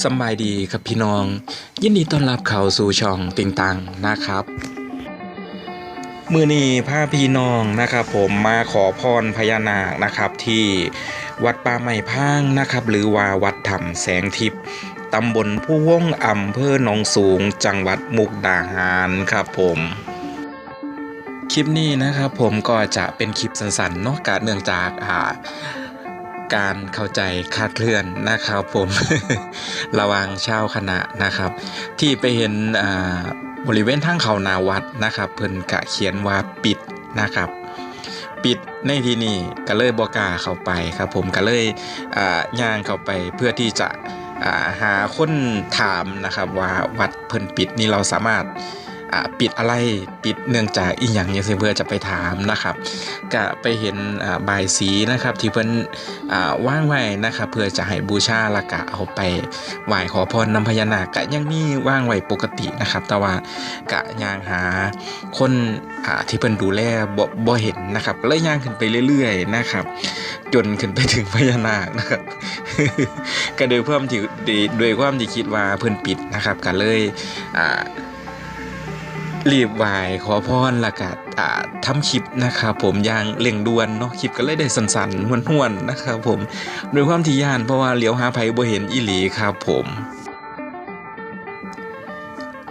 สบายดีครับพี่น้อง ยินดีต้อนรับเข้าสู่ช่องติงตังนะครับ มือนี้พาพี่น้องนะครับ ผมมาขอพรพญานาคนะครับ ที่วัดป่าไม้พางนะครับ หรือว่าวัดถ้ำแสงทิพย์ตำบลผู้วงอำเภอหนองสูง จังหวัดมุกดาหารครับผมคลิปนี้นะครับผมก็จะเป็นคลิปสั้นๆเนาะการเนื่องจากอ่า การเข้าใจคาดเคลื่อนนะครับผม ระว่างชาคณะนะครับ ที่ไปเห็นบริเวณทางเขานาวัดนะครับ เพิ่นกะเขียนว่าปิดนะครับ ปิดในที่นี้ก็เลยบอกาเข้าไปครับ ผมก็เลยย่างเข้าไปเพื่อที่จะาหาคนถามนะครับว่าวัดเพิ่นปิดนี่เราสามารถ ปิดอะไรปิดเนื่องจากอีหยังอย่างเช่นเพื่อจะไปถามนะครับก็ไปเห็นอ่าบายสีนะครับที่เพิ่นว่างไว้นะครับเพื่อจะให้บูชาและกะเอาไปไหว้ขอพรนำพญานาคกะยังมีว่างไว้ปกตินะครับ แต่ว่ากะย่างหาคนอ่าที่เพิ่นดูแลบ่บ่เห็นนะครับก็เลยย่างขึ้นไปเรื่อย ๆ นะครับ จนขึ้นไปถึงพญานาคนะครับก็โดยความที่โดยความที่คิดว่าเพิ่นปิดนะครับก็เลยอ่า รีบไหวายขอพรละก็อ่าทำคลิปนะครับผมอย่างเร่งด่วนเนาะคลิปก็เลยได้สันๆห้วนๆนะครับผมโดยความที่ย่านเพราะว่าเลี้ยวหาไผบ่เห็นอีหลีครับผม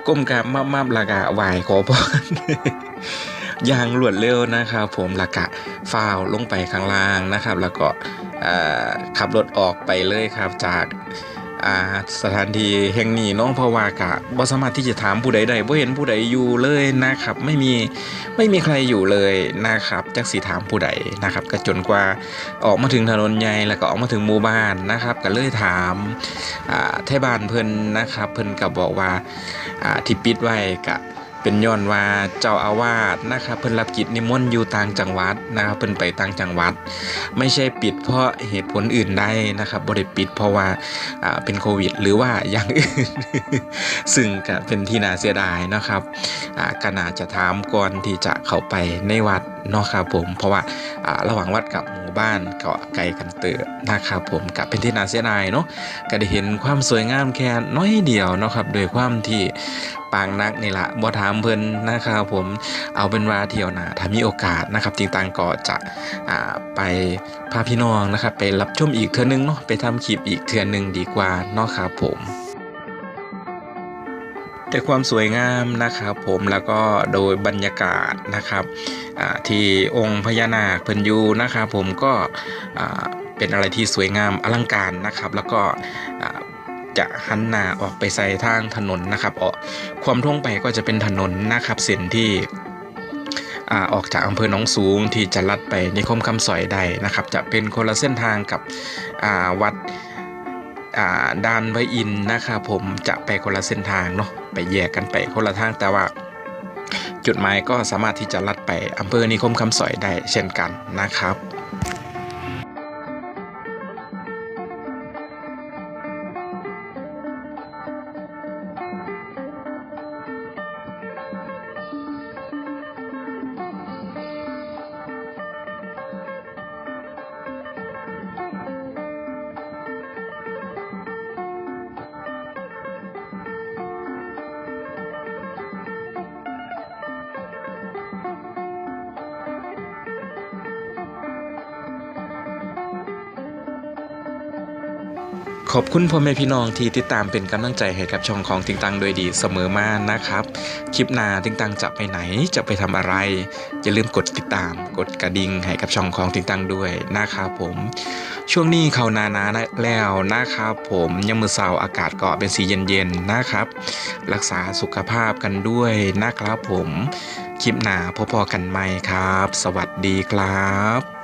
ก้มกราบมาบๆและกะไหวายขอพรอย่างรวดเร็วนะครับผมละกะฟ้าวลงไปข้างล่างนะครับ แล้วก็ขับรถออกไปเลยครับจาก อ่าสถานที่แห่งนี้น้องเพราะว่ากะบ่สามารถที่จะถามผู้ใดได้บ่เห็นผู้ใดอยู่เลยนะครับ ไม่มีไม่มีใครอยู่เลยนะครับจักสีถามผู้ใดนะครับ ก็จนกว่าออกมาถึงถนนใหญ่แล้วก็ออกมาถึงหมู่บ้านนะครับ ก็เลยถามอ่าไทบ้านเพิ่นนะครับ เพิ่นก็บอกว่าอ่าที่ปิดไว้กะ เป็นย้อนว่าเจ้าอาวาสนะครับเพิ่นรับกิจนิมนต์อยู่ต่างจังหวัดนะครับเพิ่นไปต่างจังหวัด ไม่ใช่ปิดเพราะเหตุผลอื่นใดนะครับบ่ได้ปิดเพราะว่าอ่าเป็นโควิด หรือว่าอย่างอื่น ซึ่งก็เป็นที่น่าเสียดายนะครับอ่าก็น่าจะถามก่อนที่จะเข้าไปในวัดเนาะครับผมเพราะว่าระหว่างวัดกับหมู่บ้านก็ไกลกันเติบนะครับผมก็เป็นที่น่าเสียดายเนาะก็ได้เห็นความสวยงามแค่น้อยเดียวเนาะครับโดยความที่ปางนักนี่ละบ่ถามเพิ่นนะครับผมเอาเป็นว่าเที่ยวหนาถ้ามีโอกาสนะครับจริงตังก็จะไปพาพี่น้องนะครับไปรับชมอีกเทื่อนึงเนาะไปทำคลิปอีกเทื่อนึงดีกว่าเนาะครับผม แต่ความสวยงามนะครับ ผมแล้วก็โดยบรรยากาศนะครับที่องค์พญานาคเพิ่นยูนะครับ ผมก็เป็นอะไรที่สวยงามอลังการนะครับ แล้วก็จะหันหน้าออกไปใส่ทางถนนนะครับออกความท่วงไปก็จะเป็นถนนนะครับเส้นที่อออกจากอำเภอหนองสูงที่จะลัดไปนิคมคำสอยใดนะครับ จะเป็นคนละเส้นทางกับวัด ด้านไวอินนะครับผมจะไปคนละเส้นทางเนาะไปแยกกันไปคนละทางแต่ว่า จุดหมายก็สามารถที่จะลัดไปอำเภอนิคมคำสอยได้เช่นกันนะครับ ขอบคุณพ่อแม่พี่น้องที่ติดตามเป็นกำลังใจให้กับช่องของติงตังโดยดีเสมอมานะครับ คลิปหน้าติงตังจะไปไหนจะไปทำอะไร อย่าลืมกดติดตาม กดกระดิ่งให้กับช่องของติงตังด้วยนะครับผม ช่วงนี้เขานานาแล้วนะครับผมยังมือเสาอากาศก็เป็นสีเย็นๆนะครับ รักษาสุขภาพกันด้วยนะครับผม คลิปหน้าพบๆกันใหม่ครับ สวัสดีครับ